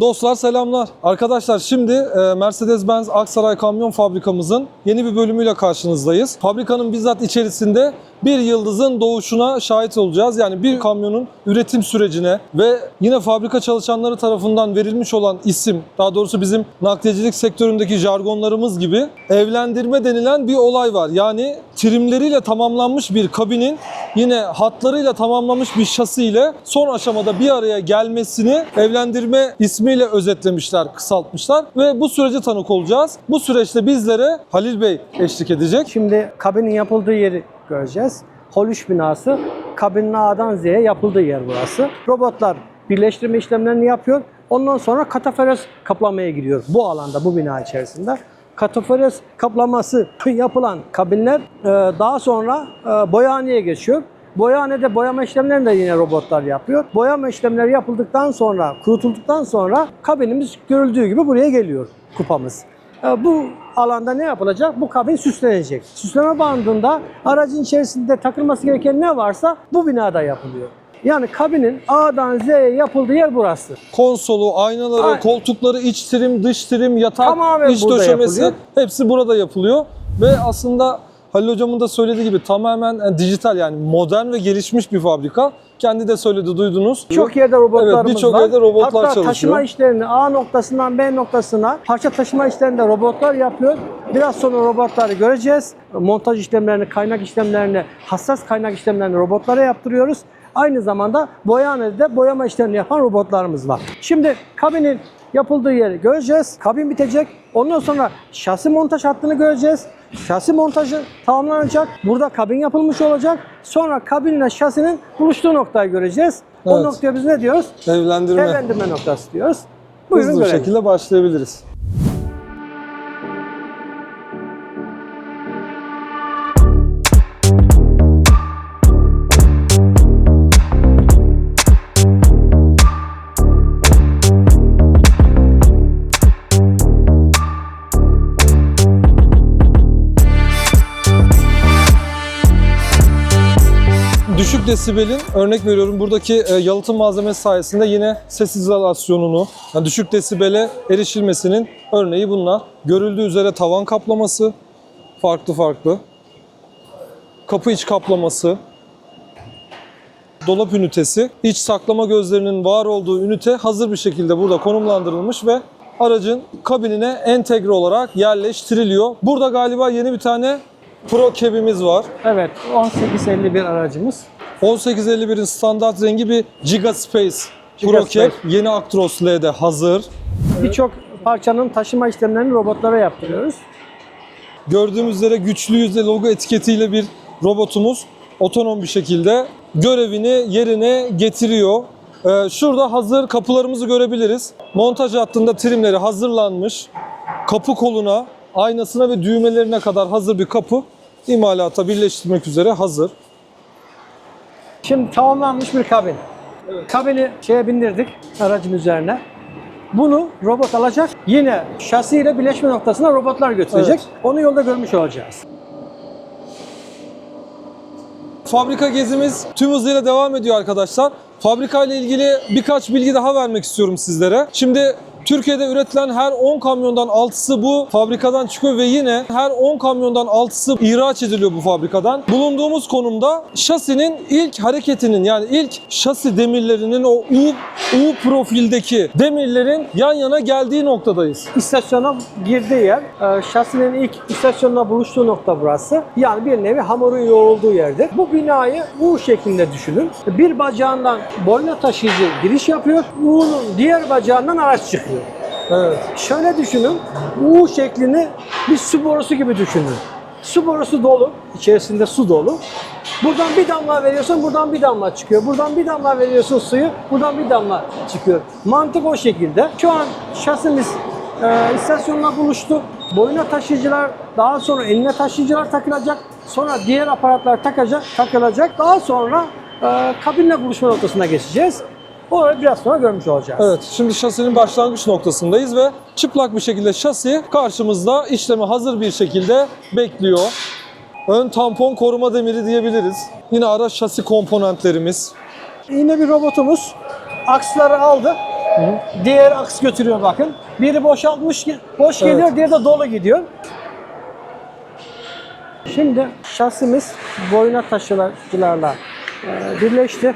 Dostlar selamlar. Arkadaşlar şimdi e, Mercedes-Benz Aksaray Kamyon Fabrikamızın yeni bir bölümüyle karşınızdayız. Fabrikanın bizzat içerisinde bir yıldızın doğuşuna şahit olacağız. Yani bir kamyonun üretim sürecine ve yine fabrika çalışanları tarafından verilmiş olan isim, daha doğrusu bizim nakliyecilik sektöründeki jargonlarımız gibi evlendirme denilen bir olay var. Yani trimleriyle tamamlanmış bir kabinin yine hatlarıyla tamamlanmış bir şasi ile son aşamada bir araya gelmesini evlendirme ismiyle özetlemişler, kısaltmışlar ve bu sürece tanık olacağız. Bu süreçte bizlere Halil Bey eşlik edecek. Şimdi kabinin yapıldığı yeri göreceğiz. Hol 3 binası kabinin A'dan Z'ye yapıldığı yer burası. Robotlar birleştirme işlemlerini yapıyor. Ondan sonra kataferes kaplamaya giriyor bu alanda, bu bina içerisinde. Kataferes kaplaması yapılan kabinler e, daha sonra e, boyahaneye geçiyor. Boyahanede boyama işlemlerini de yine robotlar yapıyor. Boyama işlemleri yapıldıktan sonra, kurutulduktan sonra kabinimiz görüldüğü gibi buraya geliyor kupamız. E, Bu alanda ne yapılacak? Bu kabin süslenecek. Süsleme bandında aracın içerisinde takılması gereken ne varsa bu binada yapılıyor. Yani kabinin A'dan Z'ye yapıldığı yer burası. Konsolu, aynaları, Aynen. koltukları, iç trim, dış trim, yatak, Tamamen iç döşemesi yapılıyor. hepsi burada yapılıyor. Ve aslında Halil Hocam'ın da söylediği gibi tamamen e, dijital yani modern ve gelişmiş bir fabrika. Kendi de söyledi duydunuz. Birçok yerde robotlarımız Evet, birçok var. yerde robotlar Hatta çalışıyor. taşıma işlerini A noktasından B noktasına parça taşıma işlerinde robotlar yapıyor. Biraz sonra robotları göreceğiz. Montaj işlemlerini, kaynak işlemlerini, hassas kaynak işlemlerini robotlara yaptırıyoruz. Aynı zamanda boyahanede boyama işlerini yapan robotlarımız var. Şimdi kabinin yapıldığı yeri göreceğiz. Kabin bitecek. Ondan sonra şasi montaj hattını göreceğiz. Şasi montajı tamamlanacak. Burada kabin yapılmış olacak. Sonra kabinle şasinin buluştuğu noktayı göreceğiz. O Evet. noktaya biz ne diyoruz? Evlendirme. Evlendirme noktası diyoruz. Buyurun Hızlı bir görelim. şekilde başlayabiliriz. Düşük desibelin örnek veriyorum buradaki e, yalıtım malzemesi sayesinde yine ses izolasyonunu, yani düşük desibele erişilmesinin örneği bunlar. Görüldüğü üzere tavan kaplaması farklı farklı. Kapı iç kaplaması, dolap ünitesi, iç saklama gözlerinin var olduğu ünite hazır bir şekilde burada konumlandırılmış ve aracın kabinine entegre olarak yerleştiriliyor. Burada galiba yeni bir tane Pro Cab'imiz var. Evet, 1851 aracımız. 1851'in standart rengi bir Giga Space Giga Pro Cap. Space. Yeni Actros L'de hazır. Birçok parçanın taşıma işlemlerini robotlara yaptırıyoruz. Gördüğümüz üzere güçlü yüzde logo etiketiyle bir robotumuz otonom bir şekilde görevini yerine getiriyor. Ee, şurada hazır kapılarımızı görebiliriz. Montaj hattında trimleri hazırlanmış. Kapı koluna, aynasına ve düğmelerine kadar hazır bir kapı imalata birleştirmek üzere hazır. Şimdi tamamlanmış bir kabin. Kabini şeye bindirdik aracın üzerine. Bunu robot alacak. Yine şasi ile birleşme noktasına robotlar götürecek. Onu yolda görmüş olacağız. Fabrika gezimiz tüm hızıyla devam ediyor arkadaşlar. Fabrika ile ilgili birkaç bilgi daha vermek istiyorum sizlere. Şimdi Türkiye'de üretilen her 10 kamyondan 6'sı bu fabrikadan çıkıyor ve yine her 10 kamyondan 6'sı ihraç ediliyor bu fabrikadan. Bulunduğumuz konumda şasinin ilk hareketinin yani ilk şasi demirlerinin o U, U profildeki demirlerin yan yana geldiği noktadayız. İstasyona girdiği yer, e, şasinin ilk istasyonla buluştuğu nokta burası. Yani bir nevi hamurun yoğrulduğu yerdir. Bu binayı U şeklinde düşünün. Bir bacağından boyna taşıyıcı giriş yapıyor. U'nun diğer bacağından araç çıkıyor. Evet. Şöyle düşünün, U şeklini bir su borusu gibi düşünün. Su borusu dolu, içerisinde su dolu. Buradan bir damla veriyorsun, buradan bir damla çıkıyor. Buradan bir damla veriyorsun suyu, buradan bir damla çıkıyor. Mantık o şekilde. Şu an şasimiz e, istasyonla buluştu. Boyuna taşıyıcılar, daha sonra eline taşıyıcılar takılacak. Sonra diğer aparatlar takacak, takılacak. Daha sonra e, kabinle buluşma noktasına geçeceğiz. Orayı biraz sonra görmüş olacağız. Evet, şimdi şasinin başlangıç noktasındayız ve çıplak bir şekilde şasi karşımızda işleme hazır bir şekilde bekliyor. Ön tampon koruma demiri diyebiliriz. Yine araç şasi komponentlerimiz. Yine bir robotumuz aksları aldı. Diğer aks götürüyor bakın. Biri boşaltmış, boş Evet. geliyor, diğeri de dolu gidiyor. Şimdi şasimiz boyuna taşılarla e, birleşti.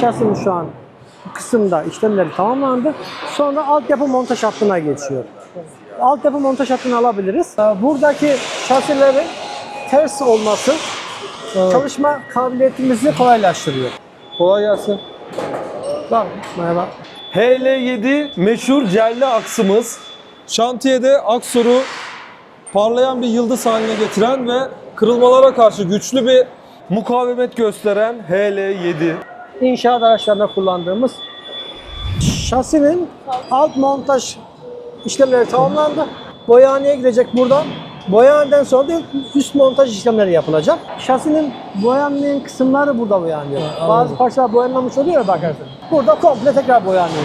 Şasimiz şu an bu kısımda işlemleri tamamlandı. Sonra altyapı montaj hattına geçiyor. Altyapı montaj hattını alabiliriz. E, Buradaki şasilerin ters olması çalışma kabiliyetimizi kolaylaştırıyor. Kolay gelsin. Bak, merhaba. HL7 meşhur celli aksımız. Şantiyede aksoru parlayan bir yıldız haline getiren ve kırılmalara karşı güçlü bir mukavemet gösteren HL7. İnşaat araçlarında kullandığımız şasinin alt montaj işlemleri tamamlandı. Boyahaneye gidecek buradan. Boyahaneden sonra da üst montaj işlemleri yapılacak. Şasinin boyanmayan kısımları burada boyanıyor. Bazı parçalar boyanmamış oluyor ya bakarsın. Burada komple tekrar boyanıyor.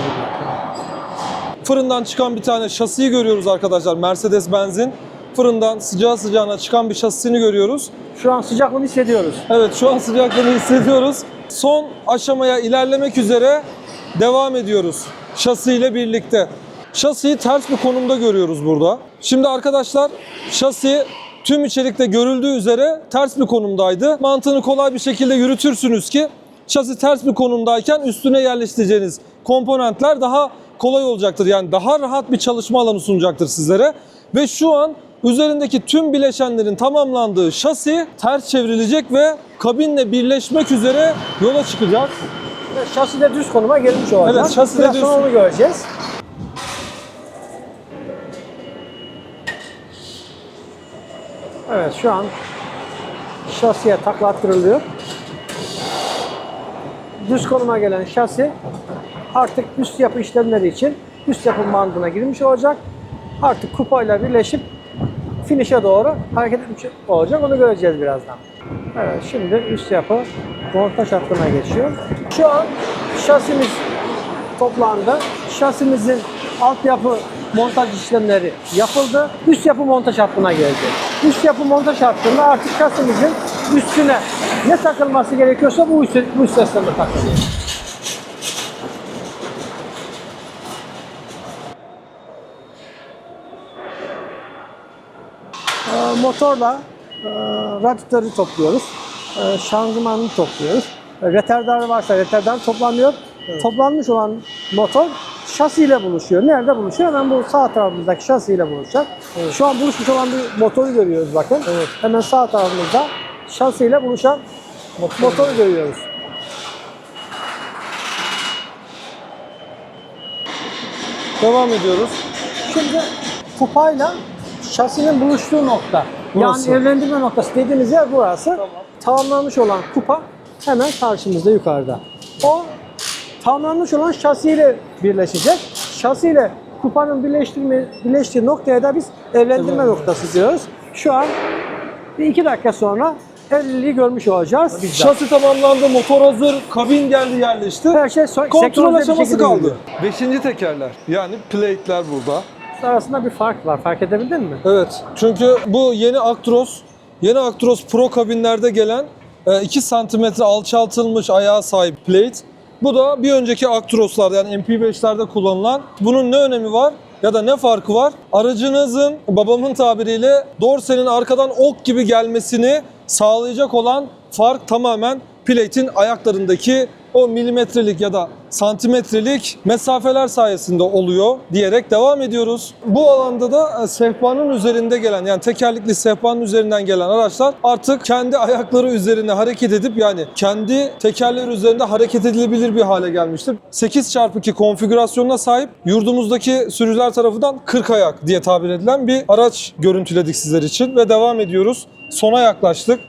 Fırından çıkan bir tane şasiyi görüyoruz arkadaşlar Mercedes-Benz'in. Fırından sıcağı sıcağına çıkan bir şasisini görüyoruz. Şu an sıcaklığını hissediyoruz. Evet şu an sıcaklığını hissediyoruz. Son aşamaya ilerlemek üzere devam ediyoruz. Şasi ile birlikte. Şasiyi ters bir konumda görüyoruz burada. Şimdi arkadaşlar şasi tüm içerikte görüldüğü üzere ters bir konumdaydı. Mantığını kolay bir şekilde yürütürsünüz ki şasi ters bir konumdayken üstüne yerleştireceğiniz komponentler daha kolay olacaktır. Yani daha rahat bir çalışma alanı sunacaktır sizlere. Ve şu an üzerindeki tüm bileşenlerin tamamlandığı şasi ters çevrilecek ve kabinle birleşmek üzere yola çıkacak. Ve şasi de düz konuma gelmiş olacak. Evet, şasi de düz. sonra onu göreceğiz. Evet şu an şasiye taklattırılıyor. Düz konuma gelen şasi artık üst yapı işlemleri için üst yapı bandına girmiş olacak. Artık kupayla birleşip finish'e doğru hareket etmiş olacak. Onu göreceğiz birazdan. Evet şimdi üst yapı montaj hattına geçiyor. Şu an şasimiz toplandı. Şasimizin altyapı montaj işlemleri yapıldı. Üst yapı montaj hattına geldi. Üst yapı montaj hattında artık şasimizin üstüne ne takılması gerekiyorsa bu üst, bu üst takılıyor. Ee, motorla e, radyatörü topluyoruz. E, şanzımanını topluyoruz. E, retardarı varsa retardar toplanıyor. Toplanmış olan motor şasiyle buluşuyor. Nerede buluşuyor? Hemen bu sağ tarafımızdaki şasiyle buluşacak. Şu an buluşmuş olan bir motoru görüyoruz bakın. Hemen sağ tarafımızda şasiyle buluşan motoru görüyoruz. Devam ediyoruz. Şimdi kupayla şasinin buluştuğu nokta. Burası. Yani evlendirme noktası dediğimiz yer burası. Tamamlanmış olan kupa hemen karşımızda yukarıda. O tamamlanmış olan şasiyle birleşecek. Şasiyle kupanın birleştirme, birleştiği noktaya da biz evlendirme noktası diyoruz. Şu an bir iki dakika sonra evliliği görmüş olacağız. Şasi tamamlandı, motor hazır, kabin geldi yerleşti. Her şey Kontrol aşaması kaldı. gidiyor. Beşinci tekerler. Yani plate'ler burada. Arasında bir fark var. Fark edebildin mi? Evet. Çünkü bu yeni Actros, yeni Actros Pro kabinlerde gelen 2 santimetre alçaltılmış ayağa sahip plate. Bu da bir önceki Actros'larda yani MP5'lerde kullanılan. Bunun ne önemi var? Ya da ne farkı var? Aracınızın babamın tabiriyle dorsenin arkadan ok gibi gelmesini sağlayacak olan fark tamamen plate'in ayaklarındaki o milimetrelik ya da santimetrelik mesafeler sayesinde oluyor diyerek devam ediyoruz. Bu alanda da e, sehpanın üzerinde gelen yani tekerlekli sehpanın üzerinden gelen araçlar artık kendi ayakları üzerine hareket edip yani kendi tekerleri üzerinde hareket edilebilir bir hale gelmiştir. 8x2 konfigürasyonuna sahip yurdumuzdaki sürücüler tarafından 40 ayak diye tabir edilen bir araç görüntüledik sizler için ve devam ediyoruz. Sona yaklaştık.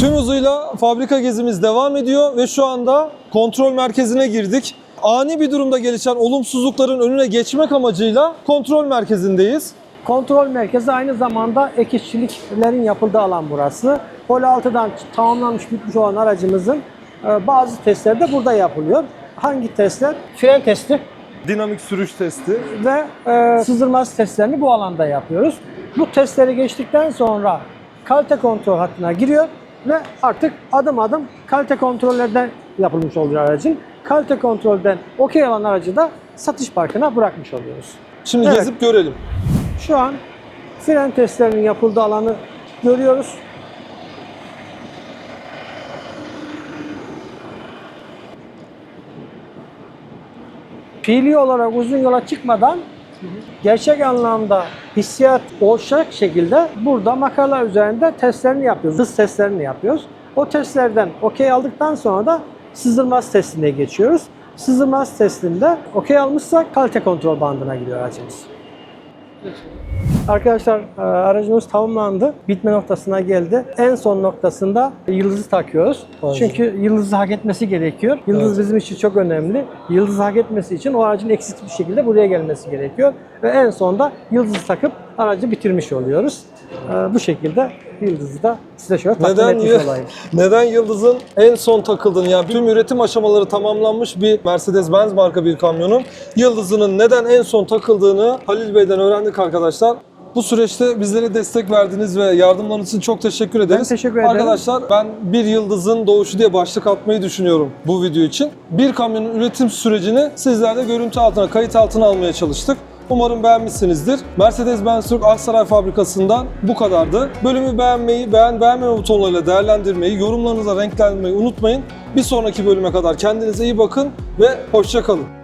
Tüm hızıyla fabrika gezimiz devam ediyor ve şu anda kontrol merkezine girdik. Ani bir durumda gelişen olumsuzlukların önüne geçmek amacıyla kontrol merkezindeyiz. Kontrol merkezi aynı zamanda ek işçiliklerin yapıldığı alan burası. Pol 6'dan tamamlanmış bitmiş olan aracımızın e, bazı testleri de burada yapılıyor. Hangi testler? Fren testi Dinamik sürüş testi. ve e, sızdırması testlerini bu alanda yapıyoruz. Bu testleri geçtikten sonra kalite kontrol hattına giriyor ve artık adım adım kalite kontrollerden yapılmış oluyor aracın. kalite kontrolden okey alan aracı da satış parkına bırakmış oluyoruz. Şimdi Evet. gezip görelim. Şu an fren testlerinin yapıldığı alanı görüyoruz. Fiili olarak uzun yola çıkmadan gerçek anlamda hissiyat olacak şekilde burada makaralar üzerinde testlerini yapıyoruz. Hız testlerini yapıyoruz. O testlerden okey aldıktan sonra da sızdırmaz testine geçiyoruz. Sızdırmaz testinde okey almışsak kalite kontrol bandına gidiyor aracımız. Arkadaşlar e, aracımız tamamlandı. Bitme noktasına geldi. En son noktasında yıldızı takıyoruz. Aynen. Çünkü yıldızı hak etmesi gerekiyor. Yıldız Evet. bizim için çok önemli. Yıldızı hak etmesi için o aracın eksiksiz bir şekilde buraya gelmesi gerekiyor. Ve en sonda yıldızı takıp aracı bitirmiş oluyoruz. E, Bu şekilde yıldızı da size şöyle takdim Neden etmiş yı- olayım. Neden Yıldız'ın en son takıldığını yani tüm üretim aşamaları tamamlanmış bir Mercedes-Benz marka bir kamyonun Yıldız'ının neden en son takıldığını Halil Bey'den öğrendik arkadaşlar. Bu süreçte bizlere destek verdiğiniz ve yardımlarınız için çok teşekkür ederiz. teşekkür ederim. Arkadaşlar ben bir yıldızın doğuşu diye başlık atmayı düşünüyorum bu video için. Bir kamyonun üretim sürecini sizlerle görüntü altına, kayıt altına almaya çalıştık. Umarım beğenmişsinizdir. Mercedes-Benz Türk Aksaray fabrikasından bu kadardı. Bölümü beğenmeyi, beğen beğenmeme butonlarıyla değerlendirmeyi, yorumlarınıza renklendirmeyi unutmayın. Bir sonraki bölüme kadar kendinize iyi bakın ve hoşça kalın.